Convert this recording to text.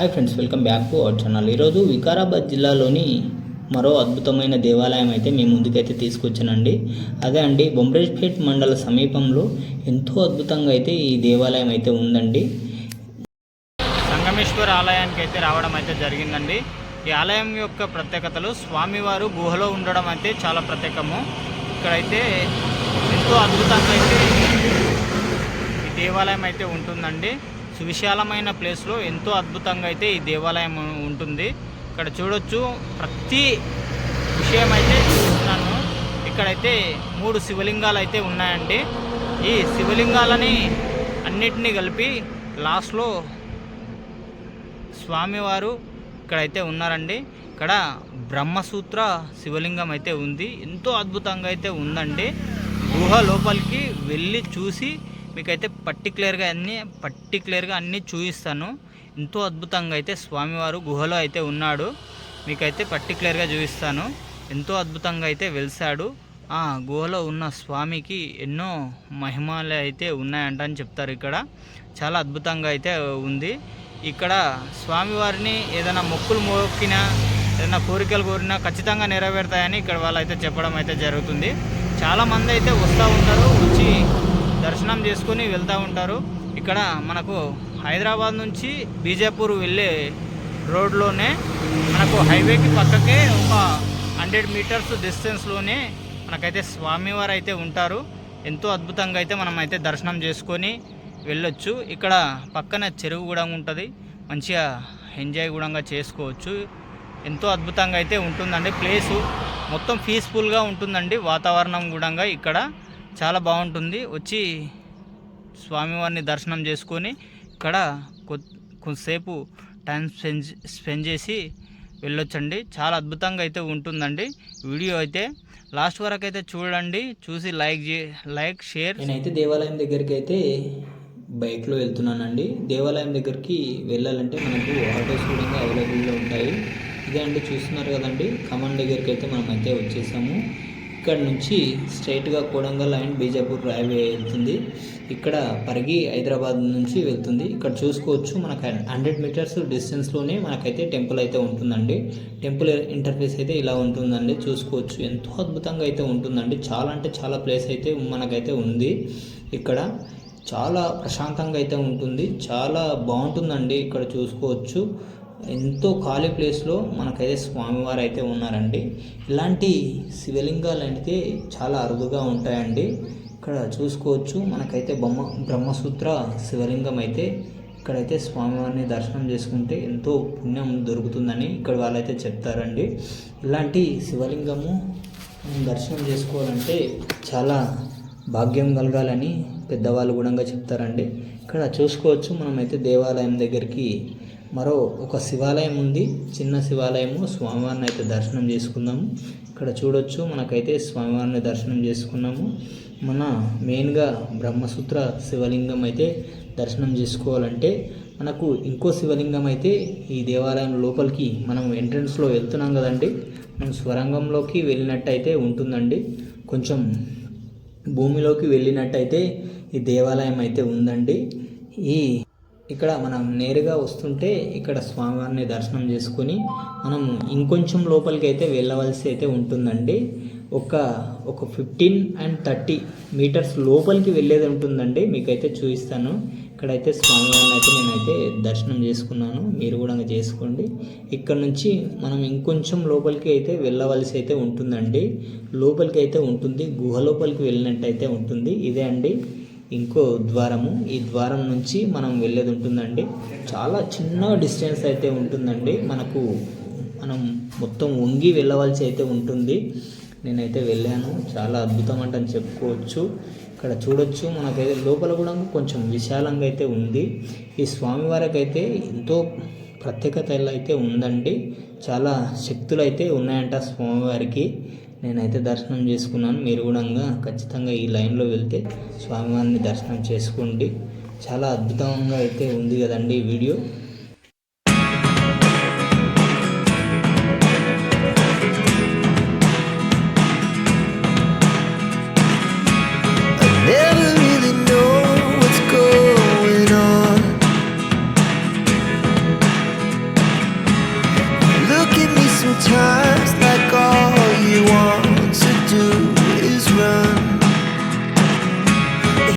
Hi friends welcome back to our channel ఈరోజు వికారాబాద్ జిల్లాలోని మరో అద్భుతమైన దేవాలయం అయితే మీ ముందుకైతే తీసుకొచ్చానండి. అదే అండి బొంబరేజ్పేట్ మండల సమీపంలో ఎంతో అద్భుతంగా అయితే ఈ దేవాలయం అయితే ఉందండి. సంగమేశ్వర ఆలయానికి అయితే రావడం అయితే జరిగిందండి. ఈ ఆలయం యొక్క ప్రత్యేకతలు స్వామివారు గుహలో ఉండడం అయితే చాలా ప్రత్యేకము. ఇక్కడైతే ఎంతో అద్భుతంగా అయితే ఈ దేవాలయం అయితే ఉంటుందండి. సువిశాలమైన ప్లేస్లో ఎంతో అద్భుతంగా అయితే ఈ దేవాలయం ఉంటుంది. ఇక్కడ చూడొచ్చు. ప్రతి విషయం అయితే చూస్తున్నాను. ఇక్కడైతే మూడు శివలింగాలు అయితే ఉన్నాయండి. ఈ శివలింగాలని అన్నిటినీ కలిపి లాస్ట్లో స్వామివారు ఇక్కడైతే ఉన్నారండి. ఇక్కడ బ్రహ్మసూత్ర శివలింగం అయితే ఉంది. ఎంతో అద్భుతంగా అయితే ఉందండి. గుహ లోపలికి వెళ్ళి చూసి మీకైతే పర్టికులర్గా అన్నీ పర్టికులర్గా అన్నీ చూపిస్తాను. ఎంతో అద్భుతంగా అయితే స్వామివారు గుహలో అయితే ఉన్నాడు. మీకైతే పర్టికులర్గా చూపిస్తాను. ఎంతో అద్భుతంగా అయితే వెలిసాడు ఆ గుహలో ఉన్న స్వామికి ఎన్నో మహిమలు అయితే ఉన్నాయంట అని చెప్తారు ఇక్కడ. చాలా అద్భుతంగా అయితే ఉంది. ఇక్కడ స్వామివారిని ఏదైనా మొక్కులు మొక్కినా ఏదైనా కోరికలు కోరినా ఖచ్చితంగా నెరవేరుతాయని ఇక్కడ వాళ్ళు అయితే చెప్పడం అయితే జరుగుతుంది. చాలామంది అయితే వస్తూ ఉంటారు వచ్చి దర్శనం చేసుకొని వెళ్తూ ఉంటారు. ఇక్కడ మనకు హైదరాబాద్ నుంచి బీజాపూర్ వెళ్ళే రోడ్లోనే మనకు హైవేకి పక్కకే ఒక హండ్రెడ్ మీటర్స్ డిస్టెన్స్లోనే మనకైతే స్వామివారు అయితే ఉంటారు. ఎంతో అద్భుతంగా అయితే మనం అయితే దర్శనం చేసుకొని వెళ్ళొచ్చు. ఇక్కడ పక్కన చెరువు కూడా ఉంటుంది. మంచిగా ఎంజాయ్ కూడా చేసుకోవచ్చు. ఎంతో అద్భుతంగా అయితే ఉంటుందండి. ప్లేసు మొత్తం పీస్ఫుల్గా ఉంటుందండి. వాతావరణం కూడా ఇక్కడ. చాలా బాగుంటుంది. వచ్చి స్వామివారిని దర్శనం చేసుకొని ఇక్కడ కొ- కొంతసేపు టైం స్పెండ్ స్పెండ్ చేసి వెళ్ళొచ్చండి. చాలా అద్భుతంగా అయితే ఉంటుందండి. వీడియో అయితే లాస్ట్ వరకు అయితే చూడండి. చూసి లైక్ చే లైక్ షేర్. నేనైతే దేవాలయం దగ్గరికి అయితే బైక్లో వెళ్తున్నానండి. దేవాలయం దగ్గరికి వెళ్ళాలంటే మనకు ఆటోస్ కూడా అవైలబుల్గా ఉంటాయి. ఇదే అండి చూస్తున్నారు కదండి. ఖమ్మం దగ్గరికి అయితే మనం అయితే వచ్చేసాము. ఇక్కడ నుంచి స్ట్రైట్గా కోడంగల్ అండ్ బీజాపూర్ రైల్వే వెళ్తుంది. ఇక్కడ పరిగి హైదరాబాద్ నుంచి వెళ్తుంది. ఇక్కడ చూసుకోవచ్చు మనకు హండ్రెడ్ మీటర్స్ డిస్టెన్స్లోనే మనకైతే టెంపుల్ అయితే ఉంటుందండి. టెంపుల్ ఇంటర్ఫేస్ అయితే ఇలా ఉంటుందండి. చూసుకోవచ్చు. ఎంతో అద్భుతంగా అయితే ఉంటుందండి. చాలా అంటే చాలా ప్లేస్ అయితే మనకైతే ఉంది. ఇక్కడ చాలా ప్రశాంతంగా అయితే ఉంటుంది. చాలా బాగుంటుందండి. ఇక్కడ చూసుకోవచ్చు. ఎంతో ఖాళీ ప్లేస్లో మనకైతే స్వామివారు అయితే ఉన్నారండి. ఇలాంటి శివలింగాలు అయితే చాలా అరుదుగా ఉంటాయండి. ఇక్కడ చూసుకోవచ్చు మనకైతే బొమ్మ బ్రహ్మసూత్ర శివలింగం అయితే ఇక్కడైతే స్వామివారిని దర్శనం చేసుకుంటే ఎంతో పుణ్యం దొరుకుతుందని ఇక్కడ వాళ్ళైతే చెప్తారండి. ఇలాంటి శివలింగము మనం దర్శనం చేసుకోవాలంటే చాలా భాగ్యం కలగాలని పెద్దవాళ్ళు కూడా చెప్తారండి. ఇక్కడ చూసుకోవచ్చు మనమైతే దేవాలయం దగ్గరికి మరో ఒక శివాలయం ఉంది. చిన్న శివాలయము. స్వామివారిని అయితే దర్శనం చేసుకుందాము ఇక్కడ చూడొచ్చు మనకైతే స్వామివారిని దర్శనం చేసుకున్నాము. మన మెయిన్గా బ్రహ్మసూత్ర శివలింగం అయితే దర్శనం చేసుకోవాలంటే మనకు ఇంకో శివలింగం అయితే ఈ దేవాలయం లోపలికి మనం ఎంట్రన్స్లో వెళ్తున్నాం కదండి. మనం స్వరంగంలోకి వెళ్ళినట్టయితే ఉంటుందండి. కొంచెం భూమిలోకి వెళ్ళినట్టయితే ఈ దేవాలయం అయితే ఉందండి. ఈ ఇక్కడ మనం నేరుగా వస్తుంటే ఇక్కడ స్వామివారిని దర్శనం చేసుకొని మనం ఇంకొంచెం లోపలికి అయితే వెళ్ళవలసి అయితే ఉంటుందండి. ఒక ఒక ఫిఫ్టీన్ అండ్ థర్టీ మీటర్స్ లోపలికి వెళ్ళేది ఉంటుందండి. మీకైతే చూపిస్తాను. ఇక్కడైతే స్వామివారిని అయితే నేనైతే దర్శనం చేసుకున్నాను. మీరు కూడా చేసుకోండి. ఇక్కడ నుంచి మనం ఇంకొంచెం లోపలికి అయితే వెళ్ళవలసి అయితే ఉంటుందండి. లోపలికి అయితే ఉంటుంది. గుహ లోపలికి వెళ్ళినట్టయితే ఉంటుంది. ఇదే అండి. ఇంకో ద్వారము. ఈ ద్వారం నుంచి మనం వెళ్ళేది ఉంటుందండి. చాలా చిన్న డిస్టెన్స్ అయితే ఉంటుందండి. మనకు మనం మొత్తం వంగి వెళ్ళవలసి అయితే ఉంటుంది. నేనైతే వెళ్ళాను. చాలా అద్భుతం అంటే అని చెప్పుకోవచ్చు. ఇక్కడ చూడొచ్చు. మనకైతే లోపల కూడా కొంచెం విశాలంగా అయితే ఉంది. ఈ స్వామివారికి అయితే ఎంతో ప్రత్యేకత అయితే ఉందండి. చాలా శక్తులు అయితే ఉన్నాయంట స్వామివారికి. నేనైతే దర్శనం చేసుకున్నాను. మీరు కూడా ఖచ్చితంగా ఈ లైన్లో వెళ్తే స్వామివారిని దర్శనం చేసుకోండి. చాలా అద్భుతంగా అయితే ఉంది కదండి ఈ వీడియో.